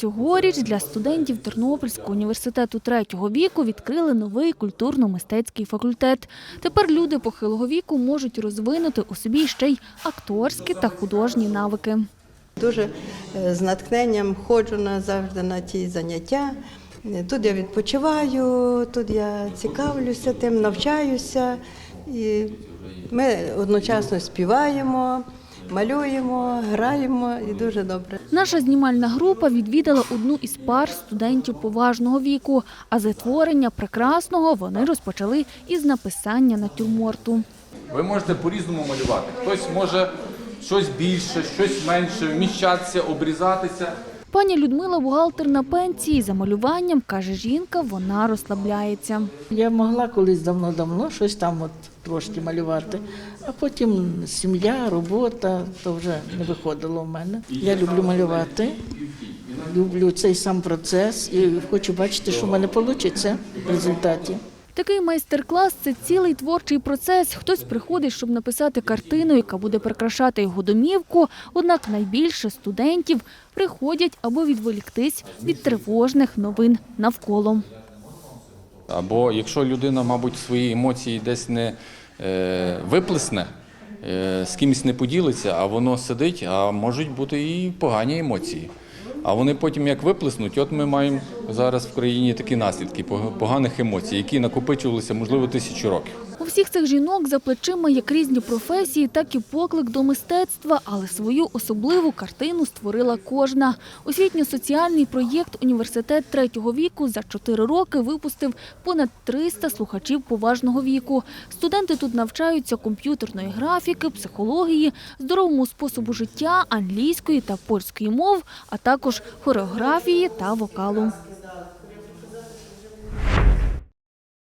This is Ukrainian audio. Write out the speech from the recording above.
Цьогоріч для студентів Тернопільського університету третього віку відкрили новий культурно-мистецький факультет. Тепер люди похилого віку можуть розвинути у собі ще й акторські та художні навики. Дуже е, з натхненням ходжу на завжди на ті заняття. Тут я відпочиваю, тут я цікавлюся тим, навчаюся. І ми одночасно співаємо, малюємо, граємо і дуже добре. Наша знімальна група відвідала одну із пар студентів поважного віку, а затворення прекрасного вони розпочали із написання натюрморту. Ви можете по-різному малювати. Хтось може щось більше, щось менше, вміщатися, обрізатися. Пані Людмила бухгалтер на пенсії. За малюванням, каже жінка, вона розслабляється. Я могла колись давно-давно щось там от трошки малювати, а потім сім'я, робота, то вже не виходило в мене. Я люблю малювати, люблю цей сам процес і хочу бачити, що в мене вийде в результаті. Такий майстер-клас це цілий творчий процес. Хтось приходить, щоб написати картину, яка буде прикрашати його домівку. Однак найбільше студентів приходять, аби відволіктись від тривожних новин навколо. Або якщо людина, мабуть, свої емоції десь не е, виплесне, е, з кимось не поділиться, а воно сидить, а можуть бути і погані емоції. А вони потім як виплеснуть, от ми маємо зараз в країні такі наслідки поганих емоцій, які накопичувалися, можливо, тисячу років. Всіх цих жінок за плечима як різні професії, так і поклик до мистецтва, але свою особливу картину створила кожна. Освітньо-соціальний проєкт Університет третього віку за чотири роки випустив понад 300 слухачів поважного віку. Студенти тут навчаються комп'ютерної графіки, психології, здоровому способу життя, англійської та польської мов, а також хореографії та вокалу.